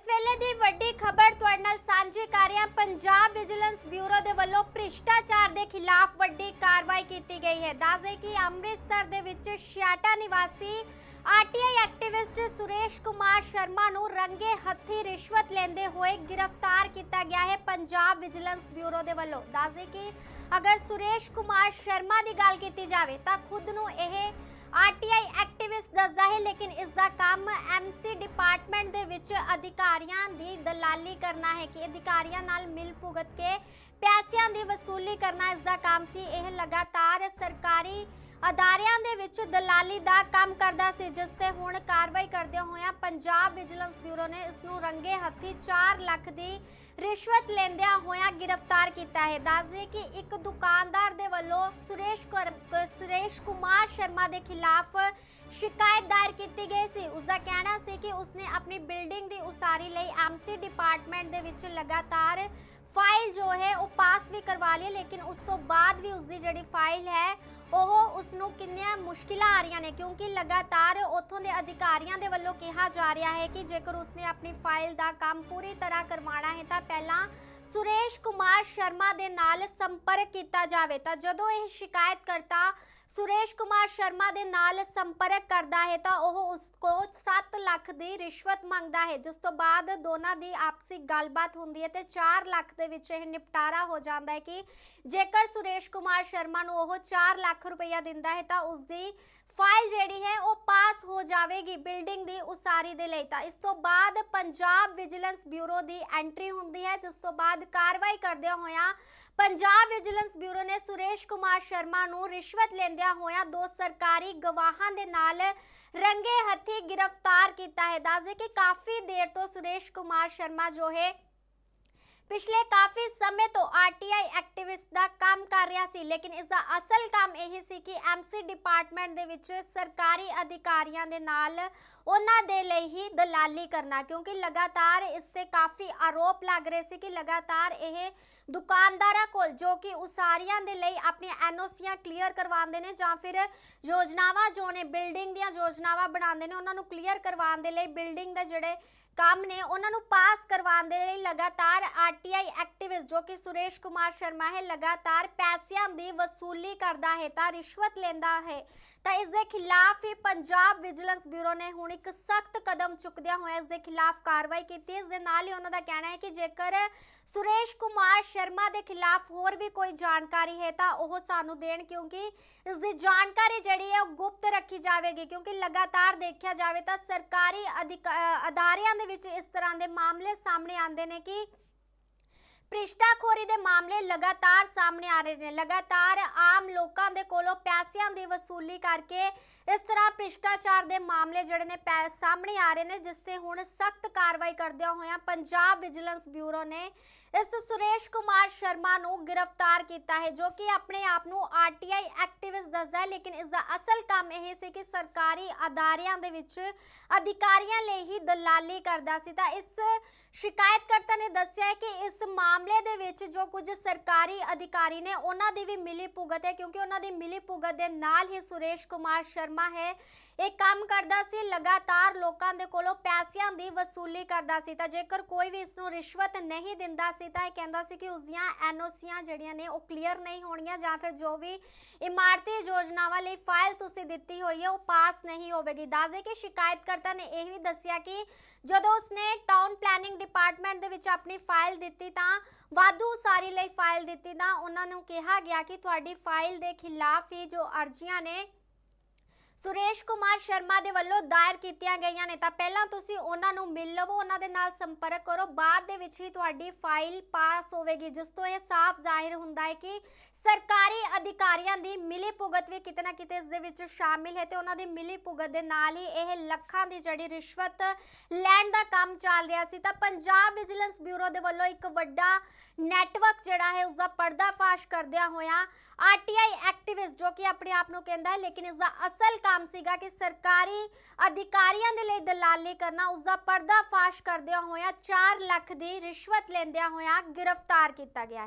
ਇਸ ਵੇਲੇ ਦੀ ਵੱਡੀ ਖਬਰ ਤੁਹਾਡੇ ਨਾਲ ਸਾਂਝੀ ਕਰ ਰਹੇ ਹਾਂ। ਪੰਜਾਬ ਵਿਜੀਲੈਂਸ ਬਿਊਰੋ ਦੇ ਵੱਲੋਂ ਭ੍ਰਿਸ਼ਟਾਚਾਰ ਦੇ ਖਿਲਾਫ ਵੱਡੀ ਕਾਰਵਾਈ ਕੀਤੀ ਗਈ ਹੈ। ਦੱਸਦੇ ਕਿ ਅੰਮ੍ਰਿਤਸਰ ਦੇ ਵਿੱਚ ਸ਼ਿਆਟਾ ਨਿਵਾਸੀ ਆਰਟੀਆਈ ਐਕਟਿਵਿਸਟ ਸੁਰੇਸ਼ ਕੁਮਾਰ ਸ਼ਰਮਾ ਨੂੰ ਰੰਗੇ ਹੱਥੀ ਰਿਸ਼ਵਤ ਲੈਂਦੇ ਹੋਏ ਗ੍ਰਿਫਤਾਰ ਕੀਤਾ ਗਿਆ ਹੈ ਪੰਜਾਬ ਵਿਜੀਲੈਂਸ ਬਿਊਰੋ ਦੇ ਵੱਲੋਂ। ਦੱਸਦੇ ਕਿ ਅਗਰ ਸੁਰੇਸ਼ ਕੁਮਾਰ ਸ਼ਰਮਾ ਦੀ ਗੱਲ ਕੀਤੀ ਜਾਵੇ ਤਾਂ ਖੁਦ ਨੂੰ ਇਹ ਆਰਟੀਆਈ ਐਕਟਿਵਿਸਟ ਦੱਸਦਾ ਹੈ, ਲੇਕਿਨ ਇਸ ਦਾ ਕੰਮ ਐਮਸੀ ਡਿਪਾਰਟਮੈਂਟ ਦੇ ਵਿੱਚ ਅਧਿਕਾਰੀਆਂ ਦੀ ਦਲਾਲੀ ਕਰਨਾ ਹੈ ਕਿ ਅਧਿਕਾਰੀਆਂ ਨਾਲ ਮਿਲ ਭੁਗਤ ਕੇ ਪੈਸਿਆਂ ਦੀ ਵਸੂਲੀ ਕਰਨਾ ਇਸ ਦਾ ਕੰਮ ਸੀ। ਇਹ ਲਗਾਤਾਰ ਸਰਕਾਰੀ ਅਦਾਰਿਆਂ ਦੇ ਵਿੱਚ ਦਲਾਲੀ ਦਾ ਕੰਮ ਕਰਦਾ ਸੀ, ਜਿਸ ਤੇ ਹੁਣ ਕਾਰਵਾਈ ਕਰਦਿਆਂ ਹੋਇਆਂ ਪੰਜਾਬ ਵਿਜੀਲੈਂਸ ਬਿਊਰੋ ਨੇ ਇਸ ਨੂੰ ਰੰਗੇ ਹੱਥੀ 4 ਲੱਖ ਦੀ ਰਿਸ਼ਵਤ ਲੈਂਦਿਆਂ ਹੋਇਆਂ ਗ੍ਰਿਫਤਾਰ ਕੀਤਾ ਹੈ। ਦੱਸਦੇ ਕਿ ਇੱਕ ਦੁਕਾਨਦਾਰ ਦੇ ਵੱਲੋਂ ਸੁਰੇਸ਼ ਕੁਰ- ਸੁਰੇਸ਼ ਕੁਮਾਰ ਸ਼ਰਮਾ ਦੇ ਖਿਲਾਫ ਸ਼ਿਕਾਇਤ ਦਾਇਰ ਕੀਤੀ ਗਈ ਸੀ। ਉਸ ਦਾ ਕਹਿਣਾ ਸੀ ਕਿ ਉਸਨੇ ਆਪਣੀ ਬਿਲਡਿੰਗ ਦੀ ਉਸਾਰੀ ਲਈ ਐਮਸੀ ਡਿਪਾਰਟਮੈਂਟ ਦੇ ਵਿੱਚ ਲਗਾਤਾਰ ਫਾਈਲ ਜੋ ਹੈ ਉਹ ਪਾਸ ਵੀ ਕਰਵਾ ਲਈ, ਲੇਕਿਨ ਉਸ ਤੋਂ ਬਾਅਦ ਵੀ ਉਸ ਦੀ ਜਿਹੜੀ ਫਾਈਲ ਹੈ ਉਹ ਉਸ ਨੂੰ ਕਿੰਨੀਆਂ ਮੁਸ਼ਕਿਲਾਂ ਆ ਰਹੀਆਂ ਨੇ, ਕਿਉਂਕਿ ਲਗਾਤਾਰ ਉੱਥੋਂ ਦੇ ਅਧਿਕਾਰੀਆਂ ਦੇ ਵੱਲੋਂ ਕਿਹਾ ਜਾ ਰਿਹਾ ਹੈ ਕਿ ਜੇਕਰ ਉਸਨੇ ਆਪਣੀ ਫਾਈਲ ਦਾ ਕੰਮ ਪੂਰੀ ਤਰ੍ਹਾਂ ਕਰਵਾਉਣਾ ਹੈ, ਤਾਂ ਪਹਿਲਾਂ ਸੁਰੇਸ਼ ਕੁਮਾਰ ਸ਼ਰਮਾ ਦੇ ਨਾਲ ਸੰਪਰਕ ਕੀਤਾ ਜਾਵੇ। ਤਾਂ ਜਦੋਂ ਇਹ ਸ਼ਿਕਾਇਤਕਰਤਾ ਸੁਰੇਸ਼ ਕੁਮਾਰ ਸ਼ਰਮਾ ਦੇ ਨਾਲ ਸੰਪਰਕ ਕਰਦਾ ਹੈ, ਤਾਂ ਉਹ ਉਸ ਕੋ 7 ਲੱਖ ਦੀ ਰਿਸ਼ਵਤ ਮੰਗਦਾ ਹੈ। ਜਿਸ ਤੋਂ ਬਾਅਦ ਦੋਨਾਂ ਦੀ ਆਪਸੀ ਗੱਲਬਾਤ ਹੁੰਦੀ ਹੈ ਤੇ 4 ਲੱਖ ਦੇ ਵਿੱਚ ਇਹ ਨਿਪਟਾਰਾ ਹੋ ਜਾਂਦਾ ਹੈ ਕਿ ਜੇਕਰ ਸੁਰੇਸ਼ ਕੁਮਾਰ ਸ਼ਰਮਾ ਨੂੰ ਉਹ 4 ਲੱਖ ਰੁਪਇਆ ਦਿੰਦਾ ਹੈ ਤਾਂ ਉਸ ਦੀ ਫਾਈਲ ਜਿਹੜੀ ਹੈ ਉਹ ਪਾਸ ਹੋ ਜਾਵੇਗੀ ਬਿਲਡਿੰਗ ਦੀ ਉਸਾਰੀ ਦੇ ਲਈ। ਤਾਂ ਇਸ ਤੋਂ ਬਾਅਦ ਪੰਜਾਬ ਵਿਜੀਲੈਂਸ ਬਿਊਰੋ ਦੀ ਐਂਟਰੀ ਹੁੰਦੀ ਹੈ, ਜਿਸ ਤੋਂ ਬਾਅਦ ਕਾਰਵਾਈ ਕਰਦਿਆਂ ਹੋਇਆਂ ਪੰਜਾਬ ਵਿਜੀਲੈਂਸ ਬਿਊਰੋ ਨੇ ਸੁਰੇਸ਼ ਕੁਮਾਰ ਸ਼ਰਮਾ ਨੂੰ ਰਿਸ਼ਵਤ ਲੈਂਦਿਆਂ ਹੋਇਆਂ ਦੋ ਸਰਕਾਰੀ ਗਵਾਹਾਂ ਦੇ ਨਾਲ ਰੰਗੇ ਹੱਥੀ ਗ੍ਰਿਫਤਾਰ ਕੀਤਾ ਹੈ। ਦੱਸਦੇ ਕਿ ਕਾਫੀ ਦੇਰ ਤੋਂ ਸੁਰੇਸ਼ ਕੁਮਾਰ ਸ਼ਰਮਾ ਜੋ ਹੈ ਪਿਛਲੇ ਕਾਫੀ ਸਮੇਂ ਤੋਂ ਆਰਟੀਆਈ ਐਕਟਿਵਿਸਟ ਦਾ ਕੰਮ ਕਰ ਰਿਹਾ ਸੀ, ਲੇਕਿਨ ਇਸ ਦਾ ਅਸਲ ਕੰਮ ਇਹ ਸੀ ਕਿ ਐਮਸੀ ਡਿਪਾਰਟਮੈਂਟ ਦੇ ਵਿੱਚ ਸਰਕਾਰੀ ਅਧਿਕਾਰੀਆਂ ਦੇ ਨਾਲ ਉਹਨਾਂ ਦੇ ਲਈ ਹੀ ਦਲਾਲੀ ਕਰਨਾ, ਕਿਉਂਕਿ ਲਗਾਤਾਰ ਇਸ ਤੇ ਕਾਫੀ ਆਰੋਪ ਲੱਗ ਰਹੇ ਸੀ ਕਿ ਲਗਾਤਾਰ ਇਹ ਦੁਕਾਨਦਾਰਾਂ ਕੋਲ ਜੋ ਕਿ ਉਸਾਰੀਆਂ ਦੇ ਲਈ ਆਪਣੀਆਂ ਐਨਓਸੀਆਂ ਕਲੀਅਰ ਕਰਵਾਉਂਦੇ ਨੇ ਜਾਂ ਫਿਰ ਯੋਜਨਾਵਾਂ ਜੋ ਨੇ, ਬਿਲਡਿੰਗ ਦੀਆਂ ਯੋਜਨਾਵਾਂ ਬਣਾਉਂਦੇ ਨੇ, ਉਹਨਾਂ ਨੂੰ ਕਲੀਅਰ ਕਰਵਾਉਣ ਦੇ ਲਈ ਬਿਲਡਿੰਗ ਦੇ ਜਿਹੜੇ ਕੰਮ ਨੇ ਉਹਨਾਂ ਨੂੰ ਪਾਸ ਕਰਵਾਉਣ ਦੇ ਲਈ ਲਗਾਤਾਰ ਆਰਟੀਆਈ ਐਕਟਿਵਿਸਟ ਜੋ ਕਿ ਸੁਰੇਸ਼ ਕੁਮਾਰ ਸ਼ਰਮਾ ਹੈ, ਲਗਾਤਾਰ ਪੈਸਿਆਂ ਦੀ ਵਸੂਲੀ ਕਰਦਾ ਹੈ, ਤਾਂ ਰਿਸ਼ਵਤ ਲੈਂਦਾ ਹੈ। ਤਾਂ ਇਸ ਦੇ ਖਿਲਾਫ ਹੀ ਪੰਜਾਬ ਵਿਜੀਲੈਂਸ ਬਿਊਰੋ ਨੇ ਹੁਣ ਇੱਕ ਸਖਤ ਕਦਮ ਚੁੱਕਦਿਆਂ ਹੋਇਆ ਇਸ ਦੇ ਖਿਲਾਫ ਕਾਰਵਾਈ ਕੀਤੀ। ਇਸ ਦੇ ਨਾਲ ਹੀ ਉਹਨਾਂ ਦਾ ਕਹਿਣਾ ਹੈ ਕਿ ਜੇਕਰ ਸੁਰੇਸ਼ ਕੁਮਾਰ ਸ਼ਰਮਾ ਦੇ ਖਿਲਾਫ ਹੋਰ ਵੀ ਕੋਈ ਜਾਣਕਾਰੀ ਹੈ, ਤਾਂ ਉਹ ਸਾਨੂੰ ਦੇਣ ਕਿਉਂਕਿ ਇਸ ਦੀ ਜਾਣਕਾਰੀ ਜਿਹੜੀ ਹੈ ਉਹ ਗੁਪਤ ਰੱਖੀ ਜਾਵੇਗੀ। ਕਿਉਂਕਿ ਲਗਾਤਾਰ ਦੇਖਿਆ ਜਾਵੇ ਤਾਂ ਸਰਕਾਰੀ ਅਧਿਕਾ- ਅਦਾਰਿਆਂ ਦੇ ਵਿੱਚ ਇਸ ਤਰ੍ਹਾਂ ਦੇ ਮਾਮਲੇ ਸਾਹਮਣੇ ਆਉਂਦੇ ਨੇ ਕਿ ਭ੍ਰਿਸ਼ਟਾਖੋਰੀ ਦੇ ਮਾਮਲੇ ਲਗਾਤਾਰ ਸਾਹਮਣੇ ਆ ਰਹੇ ਨੇ। ਲਗਾਤਾਰ ਆਮ ਲੋਕਾਂ ਦੇ ਕੋਲੋਂ ਪੈਸਿਆਂ ਦੀ ਵਸੂਲੀ ਕਰਕੇ ਇਸ ਤਰ੍ਹਾਂ ਭ੍ਰਿਸ਼ਟਾਚਾਰ ਦੇ ਮਾਮਲੇ ਜਿਹੜੇ ਨੇ ਸਾਹਮਣੇ ਆ ਰਹੇ ਨੇ, ਜਿਸ ਤੇ ਹੁਣ ਸਖਤ ਕਾਰਵਾਈ ਕਰਦਿਆਂ ਹੋਇਆਂ ਪੰਜਾਬ ਵਿਜੀਲੈਂਸ ਬਿਊਰੋ ਨੇ ਇਸ ਸੁਰੇਸ਼ ਕੁਮਾਰ ਸ਼ਰਮਾ ਨੂੰ ਗ੍ਰਿਫਤਾਰ ਕੀਤਾ ਹੈ, ਜੋ ਕਿ ਆਪਣੇ ਆਪ ਨੂੰ ਆਰਟੀਆਈ ਐਕਟਿਵਿਸਟ ਦੱਸਦਾ ਹੈ, ਲੇਕਿਨ ਇਸ ਦਾ ਅਸਲ ਕੰਮ ਇਹ ਸੀ ਕਿ ਸਰਕਾਰੀ ਅਦਾਰਿਆਂ ਦੇ ਵਿੱਚ ਅਧਿਕਾਰੀਆਂ ਲਈ ਹੀ ਦਲਾਲੀ ਕਰਦਾ ਸੀ। ਤਾਂ ਇਸ ਸ਼ਿਕਾਇਤਕਰਤਾ ਨੇ ਦੱਸਿਆ ਕਿ ਇਸ ਮਾਮਲੇ ਦੇ ਵਿੱਚ ਜੋ ਕੁਝ ਸਰਕਾਰੀ ਅਧਿਕਾਰੀ ਨੇ, ਉਹਨਾਂ ਦੀ ਵੀ ਮਿਲੀ ਭੁਗਤ ਹੈ, ਕਿਉਂਕਿ ਉਹਨਾਂ ਦੀ ਮਿਲੀ ਭੁਗਤ ਦੇ ਨਾਲ ਹੀ ਸੁਰੇਸ਼ ਕੁਮਾਰ ਸ਼ਰਮਾ ਹੈ। ਇਹ ਕੰਮ ਕਰਦਾ ਸੀ, ਲਗਾਤਾਰ ਲੋਕਾਂ ਦੇ ਕੋਲੋਂ ਪੈਸਿਆਂ ਦੀ ਵਸੂਲੀ ਕਰਦਾ ਸੀ। ਤਾਂ ਜੇਕਰ ਕੋਈ ਵੀ ਇਸ ਨੂੰ ਰਿਸ਼ਵਤ ਨਹੀਂ ਦਿੰਦਾ ਸੀ, ਤਾਂ ਇਹ ਕਹਿੰਦਾ ਸੀ ਕਿ ਉਸ ਦੀਆਂ ਐਨਓਸੀਆਂ ਜਿਹੜੀਆਂ ਨੇ, ਉਹ ਕਲੀਅਰ ਨਹੀਂ ਹੋਣਗੀਆਂ ਜਾਂ ਫਿਰ ਜੋ ਵੀ ਇਮਾਰਤੀ ਯੋਜਨਾਵਾਂ ਲਈ ਫਾਈਲ ਤੁਸੀਂ ਦਿੱਤੀ ਹੋਈ ਹੈ, ਉਹ ਪਾਸ ਨਹੀਂ ਹੋਵੇਗੀ। ਦੱਸਦੇ ਕਿ ਸ਼ਿਕਾਇਤਕਰਤਾ ਨੇ ਇਹ ਵੀ ਦੱਸਿਆ ਕਿ ਜਦੋਂ ਉਸਨੇ ਟਾਊਨ ਪਲੈਨਿੰਗ ਡਿਪਾਰਟਮੈਂਟ ਦੇ ਵਿੱਚ ਆਪਣੀ ਫਾਈਲ ਦਿੱਤੀ ਤਾਂ ਵਾਧੂ ਸਾਰੀ ਲਈ ਫਾਈਲ ਦਿੱਤੀ ਤਾਂ ਉਹਨਾਂ ਨੂੰ ਕਿਹਾ ਗਿਆ ਕਿ ਤੁਹਾਡੀ ਫਾਈਲ ਦੇ ਖਿਲਾਫ ਹੀ ਜੋ ਅਰਜ਼ੀਆਂ ਨੇ ਸੁਰੇਸ਼ ਕੁਮਾਰ ਸ਼ਰਮਾ ਦੇ ਵੱਲੋਂ ਦਾਇਰ ਕੀਤੀਆਂ ਗਈਆਂ ਨੇ। ਤਾਂ ਪਹਿਲਾਂ ਤੁਸੀਂ ਉਹਨਾਂ ਨੂੰ ਮਿਲ ਲਵੋ, ਉਹਨਾਂ ਦੇ ਨਾਲ ਸੰਪਰਕ ਕਰੋ। ਬਾਅਦ ਦੇ ਵਿੱਚ ਹੀ ਤੁਹਾਡੀ ਫਾਈਲ ਪਾਸ ਹੋਵੇਗੀ, ਜਿਸ ਤੋਂ ਇਹ ਸਾਫ਼ ਜ਼ਾਹਿਰ ਹੁੰਦਾ ਹੈ ਕਿ ਸਰਕਾਰੀ ਅਧਿਕਾਰੀਆਂ ਦੀ ਮਿਲੀ ਭੁਗਤ ਵੀ ਕਿਤੇ ਨਾ ਕਿਤੇ ਇਸ ਦੇ ਵਿੱਚ ਸ਼ਾਮਿਲ ਹੈ ਤੇ ਉਹਨਾਂ ਦੀ ਮਿਲੀ ਭੁਗਤ ਦੇ ਨਾਲ ਹੀ ਇਹ ਲੱਖਾਂ ਦੀ ਜਿਹੜੀ ਰਿਸ਼ਵਤ ਲੈਣ ਦਾ ਕੰਮ ਚੱਲ ਰਿਹਾ ਸੀ। ਤਾਂ ਪੰਜਾਬ ਵਿਜੀਲੈਂਸ ਬਿਊਰੋ ਦੇ ਵੱਲੋਂ ਇੱਕ ਵੱਡਾ ਨੈਟਵਰਕ ਜਿਹੜਾ ਹੈ ਉਸ ਦਾ ਪਰਦਾਫਾਸ਼ ਕਰਦਿਆਂ ਹੋਇਆਂ ਆਰਟੀਆਈ ਐਕਟਿਵਿਸਟ ਜੋ ਕਿ ਆਪਣੇ ਆਪ ਨੂੰ ਕਹਿੰਦਾ ਹੈ, ਲੇਕਿਨ ਇਸ ਦਾ ਅਸਲ ਕੰਮ ਸੀਗਾ ਕਿ ਸਰਕਾਰੀ ਅਧਿਕਾਰੀਆਂ ਦੇ ਲਈ ਦਲਾਲੀ ਕਰਨਾ ਉਸ ਦਾ ਪਰਦਾਫਾਸ਼ ਕਰਦਿਆਂ ਹੋਇਆਂ 4 ਲੱਖ ਦੀ ਰਿਸ਼ਵਤ ਲੈਂਦਿਆਂ ਹੋਇਆਂ ਗ੍ਰਿਫਤਾਰ ਕੀਤਾ ਗਿਆ ਹੈ।